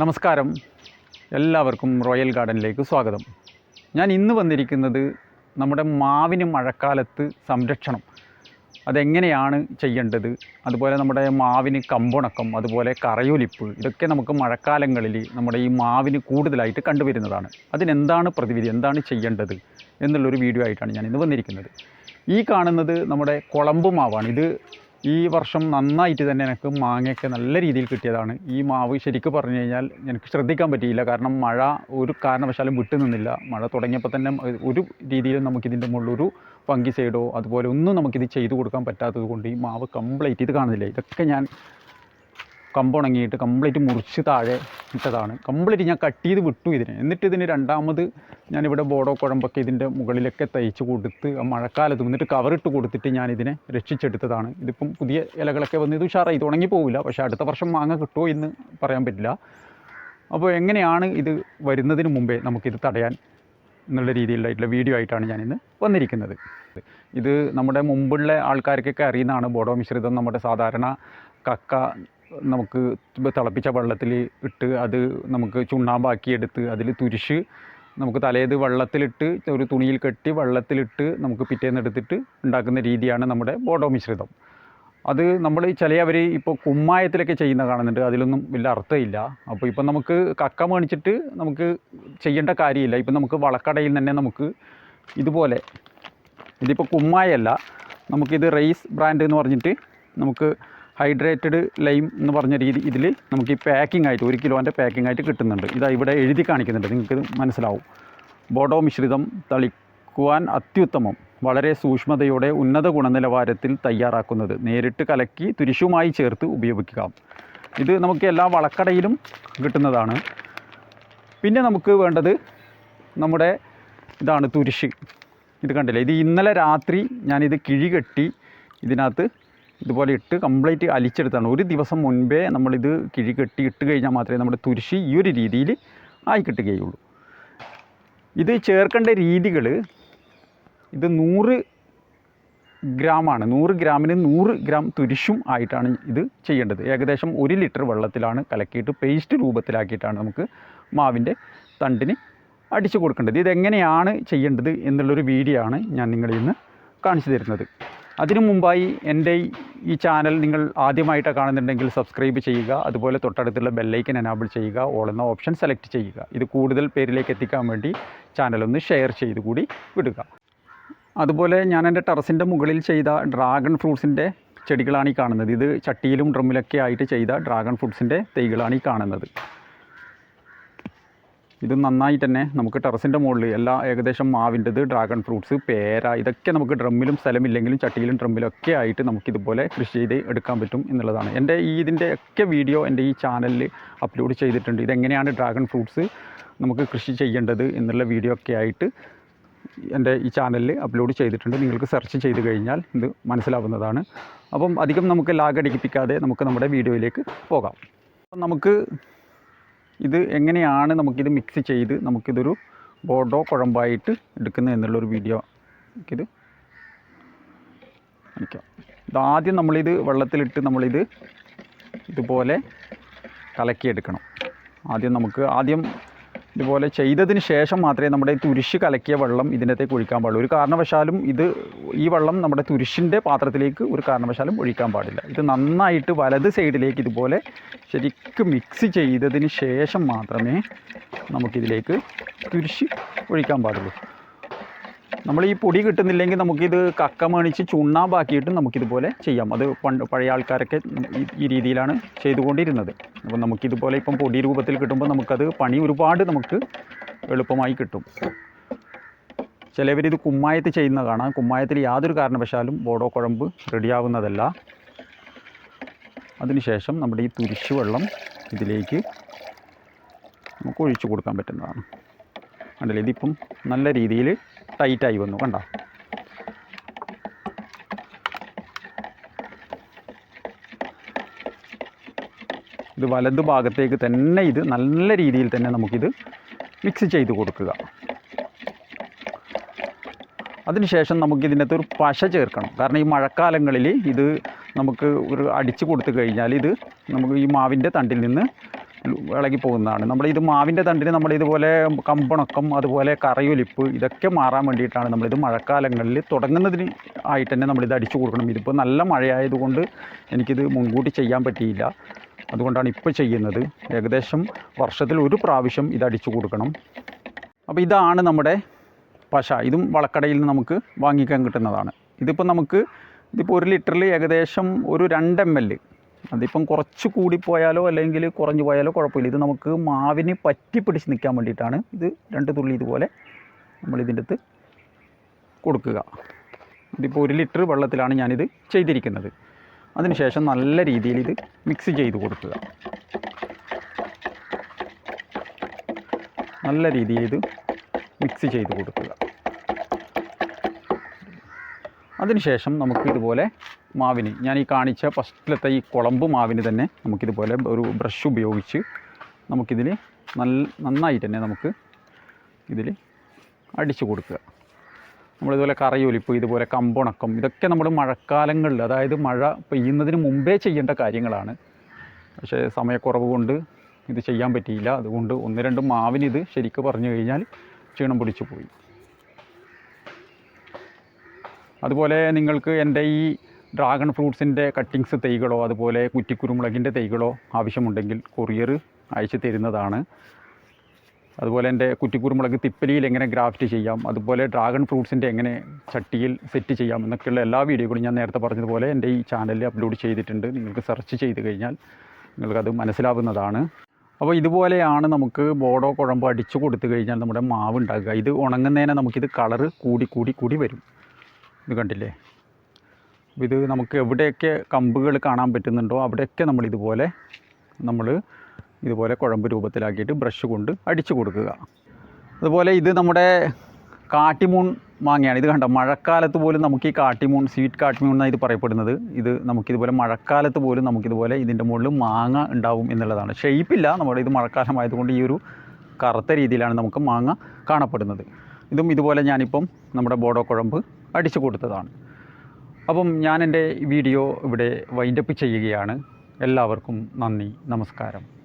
നമസ്കാരം. എല്ലാവർക്കും റോയൽ ഗാർഡനിലേക്ക് സ്വാഗതം. ഞാൻ ഇന്ന് വന്നിരിക്കുന്നത് നമ്മുടെ മാവിന് മഴക്കാലത്ത് സംരക്ഷണം. അതെങ്ങനെയാണ് ചെയ്യേണ്ടത്? അതുപോലെ നമ്മുടെ മാവിന് കമ്പുണക്കം അതുപോലെ കറയൊലിപ്പ് ഇതൊക്കെ നമുക്ക് മഴക്കാലങ്ങളിൽ നമ്മുടെ ഈ മാവിന് കൂടുതലായിട്ട് കണ്ടുവരുന്നതാണ്. അതിനെന്താണ് പ്രതിവിധി? എന്താണ് ചെയ്യേണ്ടത്? എന്നുള്ളൊരു വീഡിയോ ആയിട്ടാണ് ഞാൻ ഇന്ന് വന്നിരിക്കുന്നത്. ഈ കാണുന്നത് നമ്മുടെ കുളമ്പ് മാവാണ്. ഇത് ഈ വർഷം നന്നായിട്ട് തന്നെ എനിക്ക് മാങ്ങയൊക്കെ നല്ല രീതിയിൽ കിട്ടിയതാണ്. ഈ മാവ് ശരിക്കും പറഞ്ഞു കഴിഞ്ഞാൽ എനിക്ക് ശ്രദ്ധിക്കാൻ പറ്റിയില്ല. കാരണം മഴ ഒരു കാരണവശാലും വിട്ടു നിന്നില്ല. മഴ തുടങ്ങിയപ്പോൾ തന്നെ ഒരു രീതിയിലും നമുക്കിതിന്റെ മുകളിലൊരു ഫംഗിസൈഡോ അതുപോലെ ഒന്നും നമുക്കിത് ചെയ്തു കൊടുക്കാൻ പറ്റാത്തത് കൊണ്ട് ഈ മാവ് കംപ്ലീറ്റ് ഇത് കാണുന്നില്ല. ഇതൊക്കെ ഞാൻ കമ്പുണങ്ങിയിട്ട് കംപ്ലീറ്റ് മുറിച്ച് താഴെ ഇട്ടതാണ്. കംപ്ലീറ്റ് ഞാൻ കട്ട് ചെയ്ത് വിട്ടു ഇതിനെ. എന്നിട്ട് ഇതിന് രണ്ടാമത് ഞാനിവിടെ ബോഡോ കുഴമ്പൊക്കെ ഇതിന്റെ മുകളിലൊക്കെ തയ്ച്ച് കൊടുത്ത് മഴക്കാലത്ത് എന്നിട്ട് കവറിട്ട് കൊടുത്തിട്ട് ഞാനിതിനെ രക്ഷിച്ചെടുത്തതാണ്. ഇതിപ്പം പുതിയ ഇലകളൊക്കെ വന്ന് ഇത് ഉഷാറായി. ഇത് ഉണങ്ങി പോവില്ല. പക്ഷേ അടുത്ത വർഷം മാങ്ങ കിട്ടുമോ എന്ന് പറയാൻ പറ്റില്ല. അപ്പോൾ എങ്ങനെയാണ് ഇത് വരുന്നതിന് മുമ്പേ നമുക്കിത് തടയാൻ എന്നുള്ള രീതിയിലായിട്ടുള്ള വീഡിയോ ആയിട്ടാണ് ഞാനിന്ന് വന്നിരിക്കുന്നത്. ഇത് നമ്മുടെ മുമ്പുള്ള ആൾക്കാർക്കൊക്കെ അറിയുന്നതാണ്. ബോഡോ മിശ്രിതം നമ്മുടെ സാധാരണ കക്ക നമുക്ക് തിളപ്പിച്ച വെള്ളത്തിൽ ഇട്ട് അത് നമുക്ക് ചുണ്ണാമ്പാക്കിയെടുത്ത് അതിൽ തുരിശ് നമുക്ക് തലേത് വെള്ളത്തിലിട്ട് ഒരു തുണിയിൽ കെട്ടി വെള്ളത്തിലിട്ട് നമുക്ക് പിറ്റേന്ന് എടുത്തിട്ട് ഉണ്ടാക്കുന്ന രീതിയാണ് നമ്മുടെ ബോഡോ മിശ്രിതം. അത് നമ്മൾ ചില അവർ ഇപ്പോൾ കുമ്മായത്തിലൊക്കെ ചെയ്യുന്ന കാണുന്നുണ്ട്. അതിലൊന്നും വലിയ അർത്ഥമില്ല. അപ്പോൾ ഇപ്പം നമുക്ക് കക്ക മേണിച്ചിട്ട് നമുക്ക് ചെയ്യേണ്ട കാര്യമില്ല. ഇപ്പം നമുക്ക് വളക്കടയിൽ തന്നെ നമുക്ക് ഇതുപോലെ ഇതിപ്പോൾ കുമ്മായല്ല. നമുക്കിത് റൈസ് ബ്രാൻഡ് എന്ന് പറഞ്ഞിട്ട് നമുക്ക് ഹൈഡ്രേറ്റഡ് ലൈം എന്ന് പറഞ്ഞ രീതി ഇതിൽ നമുക്ക് ഈ പാക്കിംഗ് ആയിട്ട് ഒരു കിലോന്റെ പാക്കിംഗ് ആയിട്ട് കിട്ടുന്നുണ്ട്. ഇതാ ഇവിടെ എഴുതി കാണിക്കുന്നുണ്ട്. നിങ്ങൾക്ക് മനസ്സിലാവും. ബോഡോ മിശ്രിതം തളിക്കുവാൻ അത്യുത്തമം. വളരെ സൂക്ഷ്മതയോടെ ഉന്നത ഗുണനിലവാരത്തിൽ തയ്യാറാക്കുന്നത്. നേരിട്ട് കലക്കി തുരിശുമായി ചേർത്ത് ഉപയോഗിക്കാം. ഇത് നമുക്ക് എല്ലാ വളക്കടയിലും കിട്ടുന്നതാണ്. പിന്നെ നമുക്ക് വേണ്ടത് നമ്മുടെ ഇതാണ് തുരിശ്. ഇത് കണ്ടില്ലേ? ഇത് ഇന്നലെ രാത്രി ഞാനിത് കിഴി കെട്ടി ഇതിനകത്ത് ഇതുപോലെ ഇട്ട് കംപ്ലീറ്റ് അലിച്ചെടുത്താണ്. ഒരു ദിവസം മുൻപേ നമ്മളിത് കിഴി കെട്ടി ഇട്ട് കഴിഞ്ഞാൽ മാത്രമേ നമ്മുടെ തുരിശി ഈ ഒരു രീതിയിൽ ആയി കിട്ടുകയുള്ളൂ. ഇത് ചേർക്കേണ്ട രീതികൾ ഇത് നൂറ് ഗ്രാമാണ്. നൂറ് ഗ്രാമിന് നൂറ് ഗ്രാം തുരിശും ആയിട്ടാണ് ഇത് ചെയ്യേണ്ടത്. ഏകദേശം ഒരു ലിറ്റർ വെള്ളത്തിലാണ് കലക്കിയിട്ട് പേസ്റ്റ് രൂപത്തിലാക്കിയിട്ടാണ് നമുക്ക് മാവിന്റെ തണ്ടിന് അടിച്ചു കൊടുക്കേണ്ടത്. ഇതെങ്ങനെയാണ് ചെയ്യേണ്ടത് എന്നുള്ളൊരു വീഡിയോ ആണ് ഞാൻ നിങ്ങളിൽ ഇന്ന് കാണിച്ചു തരുന്നത്. അതിനു മുമ്പായി എന്റെ ഈ ചാനൽ നിങ്ങൾ ആദ്യമായിട്ട് കാണുന്നുണ്ടെങ്കിൽ സബ്സ്ക്രൈബ് ചെയ്യുക. അതുപോലെ തൊട്ടടുത്തുള്ള ബെല്ലൈക്കൻ എനാബിൾ ചെയ്യുക. ഓൾ എന്ന ഓപ്ഷൻ സെലക്ട് ചെയ്യുക. ഇത് കൂടുതൽ പേരിലേക്ക് എത്തിക്കാൻ വേണ്ടി ചാനൽ ഒന്ന് ഷെയർ ചെയ്ത് കൂടി വിടുക. അതുപോലെ ഞാൻ എന്റെ ടെറസിന്റെ മുകളിൽ ചെയ്ത ഡ്രാഗൺ ഫ്രൂട്ട്സിന്റെ ചെടികളാണ് ഈ കാണുന്നത്. ഇത് ചട്ടിയിലും ഡ്രമ്മിലൊക്കെ ആയിട്ട് ചെയ്ത ഡ്രാഗൺ ഫ്രൂട്ട്സിന്റെ തൈകളാണ് ഈ കാണുന്നത്. ഇത് നന്നായി തന്നെ നമുക്ക് ടെറസിന്റെ മുകളിൽ എല്ലാ ഏകദേശം മാവിന്റെത് ഡ്രാഗൺ ഫ്രൂട്ട്സ് പേര ഇതൊക്കെ നമുക്ക് ഡ്രമ്മിലും സ്ഥലമില്ലെങ്കിലും ചട്ടിയിലും ഡ്രമ്മിലും ഒക്കെ ആയിട്ട് നമുക്കിതുപോലെ കൃഷി ചെയ്ത് എടുക്കാൻ പറ്റും എന്നുള്ളതാണ്. എന്റെ ഈ ഇതിന്റെ ഒക്കെ വീഡിയോ എന്റെ ഈ ചാനലിൽ അപ്ലോഡ് ചെയ്തിട്ടുണ്ട്. ഇതെങ്ങനെയാണ് ഡ്രാഗൺ ഫ്രൂട്ട്സ് നമുക്ക് കൃഷി ചെയ്യേണ്ടത് എന്നുള്ള വീഡിയോ ഒക്കെ ആയിട്ട് എന്റെ ഈ ചാനലിൽ അപ്ലോഡ് ചെയ്തിട്ടുണ്ട്. നിങ്ങൾക്ക് സെർച്ച് ചെയ്ത് കഴിഞ്ഞാൽ ഇത് മനസ്സിലാവുന്നതാണ്. അപ്പം അധികം നമുക്ക് ലാഗ് അടിപ്പിക്കാതെ നമുക്ക് നമ്മുടെ വീഡിയോയിലേക്ക് പോകാം. അപ്പം നമുക്ക് ഇത് എങ്ങനെയാണ് നമുക്കിത് മിക്സ് ചെയ്ത് നമുക്കിതൊരു ബോർഡോ കുഴമ്പായിട്ട് എടുക്കുന്നത് എന്നുള്ളൊരു വീഡിയോ നമുക്കിത് കാണിക്കാം. ഇതാദ്യം നമ്മളിത് വെള്ളത്തിലിട്ട് നമ്മളിത് ഇതുപോലെ കലക്കിയെടുക്കണം. ആദ്യം നമുക്ക് ആദ്യം ഇതുപോലെ ചെയ്തതിന് ശേഷം മാത്രമേ നമ്മുടെ തുരിശ് കലക്കിയ വെള്ളം ഇതിനകത്തേക്ക് ഒഴിക്കാൻ പാടുള്ളൂ. ഒരു കാരണവശാലും ഇത് ഈ വെള്ളം നമ്മുടെ തുരിശിന്റെ പാത്രത്തിലേക്ക് ഒരു കാരണവശാലും ഒഴിക്കാൻ പാടില്ല. ഇത് നന്നായിട്ട് വലത് സൈഡിലേക്ക് ഇതുപോലെ ശരിക്കും മിക്സ് ചെയ്തതിന് ശേഷം മാത്രമേ നമുക്കിതിലേക്ക് തുരിശ് ഒഴിക്കാൻ പാടുള്ളൂ. നമ്മൾ ഈ പൊടി കിട്ടുന്നില്ലെങ്കിൽ നമുക്കിത് കക്ക മേണിച്ച് ചുണ്ണാമ്പാക്കിയിട്ട് നമുക്കിതുപോലെ ചെയ്യാം. അത് പണ്ട് പഴയ ആൾക്കാരൊക്കെ ഈ- രീതിയിലാണ് ചെയ്തുകൊണ്ടിരുന്നത്. അപ്പോൾ നമുക്കിതുപോലെ ഇപ്പം പൊടി രൂപത്തിൽ കിട്ടുമ്പോൾ നമുക്കത് പണി ഒരുപാട് നമുക്ക് എളുപ്പമായി കിട്ടും. ചിലവരിത് കുമ്മായത്ത് ചെയ്യുന്ന കാണാം കുമ്മായത്തിൽ യാതൊരു കാരണവശാലും ബോഡോ കുഴമ്പ് റെഡിയാവുന്നതല്ല. അതിനുശേഷം നമ്മുടെ ഈ തുരിശു വെള്ളം ഇതിലേക്ക് നമുക്ക് ഒഴിച്ചു കൊടുക്കാൻ പറ്റുന്നതാണ്. കണ്ടില്ലേ? ഇതിപ്പം നല്ല രീതിയിൽ ടൈറ്റായി വന്നു കണ്ട? ഇത് വലത് ഭാഗത്തേക്ക് തന്നെ ഇത് നല്ല രീതിയിൽ തന്നെ നമുക്കിത് മിക്സ് ചെയ്ത് കൊടുക്കുക. അതിനുശേഷം നമുക്കിതിനകത്ത് ഒരു പശ ചേർക്കണം. കാരണം ഈ മഴക്കാലങ്ങളിൽ ഇത് നമുക്ക് ഒരു അടിച്ചു കൊടുത്തു കഴിഞ്ഞാൽ ഇത് നമുക്ക് ഈ മാവിന്റെ തണ്ടിൽ നിന്ന് ഇളകി പോകുന്നതാണ് നമ്മൾ ഇത് മാവിന്റെ തണ്ടിന് നമ്മൾ ഇതുപോലെ കമ്പണക്കം അതുപോലെ കറയൊലിപ്പ് ഇതൊക്കെ മാറാൻ വേണ്ടിയിട്ടാണ് നമ്മളിത് മഴക്കാലങ്ങളിൽ തുടങ്ങുന്നതിന് ആയിട്ട് തന്നെ നമ്മളിത് അടിച്ചു കൊടുക്കണം. ഇതിപ്പോൾ നല്ല മഴയായതുകൊണ്ട് എനിക്കിത് മുൻകൂട്ടി ചെയ്യാൻ പറ്റിയില്ല. അതുകൊണ്ടാണ് ഇപ്പോൾ ചെയ്യുന്നത്. ഏകദേശം വർഷത്തിൽ ഒരു പ്രാവശ്യം ഇത് അടിച്ചു കൊടുക്കണം. അപ്പോൾ ഇതാണ് നമ്മുടെ പശ. ഇതും വളക്കടയിൽ നിന്ന് നമുക്ക് വാങ്ങിക്കാൻ കിട്ടുന്നതാണ്. ഇതിപ്പോൾ നമുക്ക് ഇതിപ്പോൾ ഒരു ലിറ്ററിൽ ഏകദേശം ഒരു രണ്ട് എം എൽ അതിപ്പം കുറച്ച് കൂടിപ്പോയാലോ അല്ലെങ്കിൽ കുറഞ്ഞു പോയാലോ കുഴപ്പമില്ല. ഇത് നമുക്ക് മാവിന് പറ്റി പിടിച്ച് നിൽക്കാൻ വേണ്ടിയിട്ടാണ് ഇത് രണ്ട് തുള്ളി ഇതുപോലെ നമ്മൾ ഇതിന്റെ അടുത്ത് കൊടുക്കുക. ഇതിപ്പോൾ ഒരു ലിറ്റർ വെള്ളത്തിലാണ് ഞാനിത് ചെയ്തിരിക്കുന്നത്. അതിനുശേഷം നല്ല രീതിയിൽ ഇത് മിക്സ് ചെയ്ത് കൊടുക്കുക. നല്ല രീതിയിൽ ഇത് മിക്സ് ചെയ്ത് കൊടുക്കുക. അതിനുശേഷം നമുക്ക് ഇതുപോലെ മാവിന്. ഞാൻ ഈ കാണിച്ച ഫസ്റ്റിലത്തെ ഈ കുളമ്പ് മാവിന് തന്നെ നമുക്കിതുപോലെ ഒരു ബ്രഷ് ഉപയോഗിച്ച് നമുക്കിതിൽ നല്ല നന്നായിട്ട് തന്നെ നമുക്ക് ഇതിൽ അടിച്ചു കൊടുക്കുക. നമ്മളിതുപോലെ കറയൊലിപ്പ് ഇതുപോലെ കമ്പുണക്കം ഇതൊക്കെ നമ്മൾ മഴക്കാലങ്ങളിൽ അതായത് മഴ പെയ്യുന്നതിന് മുമ്പേ ചെയ്യേണ്ട കാര്യങ്ങളാണ്. പക്ഷേ സമയക്കുറവ് കൊണ്ട് ഇത് ചെയ്യാൻ പറ്റിയില്ല. അതുകൊണ്ട് ഒന്ന് രണ്ട് മാവിന് ഇത് ശരിക്കും പറഞ്ഞു കഴിഞ്ഞാൽ ക്ഷീണം പിടിച്ചു പോയി. അതുപോലെ നിങ്ങൾക്ക് എന്റെ ഈ ഡ്രാഗൺ ഫ്രൂട്ട്സിന്റെ കട്ടിങ്സ് തൈകളോ അതുപോലെ കുറ്റിക്കുരുമുളകിന്റെ തൈകളോ ആവശ്യമുണ്ടെങ്കിൽ കൊറിയർ അയച്ചു തരുന്നതാണ്. അതുപോലെ എന്റെ കുറ്റിക്കുരുമുളക് തിപ്പലിയിൽ എങ്ങനെ ഗ്രാഫ്റ്റ് ചെയ്യാം അതുപോലെ ഡ്രാഗൺ ഫ്രൂട്ട്സിന്റെ എങ്ങനെ ചട്ടിയിൽ സെറ്റ് ചെയ്യാം എന്നൊക്കെയുള്ള എല്ലാ വീഡിയോകളും ഞാൻ നേരത്തെ പറഞ്ഞതുപോലെ എന്റെ ഈ ചാനലിൽ അപ്ലോഡ് ചെയ്തിട്ടുണ്ട്. നിങ്ങൾക്ക് സെർച്ച് ചെയ്ത് കഴിഞ്ഞാൽ നിങ്ങൾക്കത് മനസ്സിലാവുന്നതാണ്. അപ്പോൾ ഇതുപോലെയാണ് നമുക്ക് ബോഡോ കുഴമ്പ് അടിച്ചു കൊടുത്തു കഴിഞ്ഞാൽ നമ്മുടെ മാവ് ഉണ്ടാകുക. ഇത് ഉണങ്ങുന്നതിനെ നമുക്കിത് കളറ് കൂടി കൂടി കൂടി വരും. ഇത് കണ്ടില്ലേ? ഇത് നമുക്ക് എവിടെയൊക്കെ കമ്പുകൾ കാണാൻ പറ്റുന്നുണ്ടോ അവിടെയൊക്കെ നമ്മൾ ഇതുപോലെ നമ്മൾ ഇതുപോലെ കുഴമ്പ് രൂപത്തിലാക്കിയിട്ട് ബ്രഷ് കൊണ്ട് അടിച്ചു കൊടുക്കുക. അതുപോലെ ഇത് നമ്മുടെ കാട്ടിമൂൺ മാങ്ങയാണ്. ഇത് കണ്ട? മഴക്കാലത്ത് പോലും നമുക്ക് ഈ കാട്ടിമൂൺ സ്വീറ്റ് കാട്ടിമൂൺ എന്നാണ് ഇത് പറയപ്പെടുന്നത്. ഇത് നമുക്കിതുപോലെ മഴക്കാലത്ത് പോലും നമുക്കിതുപോലെ ഇതിന്റെ മുകളിൽ മാങ്ങ ഉണ്ടാവും എന്നുള്ളതാണ്. ഷെയ്പ്പില്ല നമ്മുടെ ഇത് മഴക്കാലമായതുകൊണ്ട് ഈ ഒരു കറുത്ത രീതിയിലാണ് നമുക്ക് മാങ്ങ കാണപ്പെടുന്നത്. ഇതും ഇതുപോലെ ഞാനിപ്പം നമ്മുടെ ബോഡോ കുഴമ്പ് അടിച്ചു കൊടുത്തതാണ്. അപ്പം ഞാൻ എന്റെ വീഡിയോ ഇവിടെ വൈൻഡപ്പ് ചെയ്യുകയാണ്. എല്ലാവർക്കും നന്ദി. നമസ്കാരം.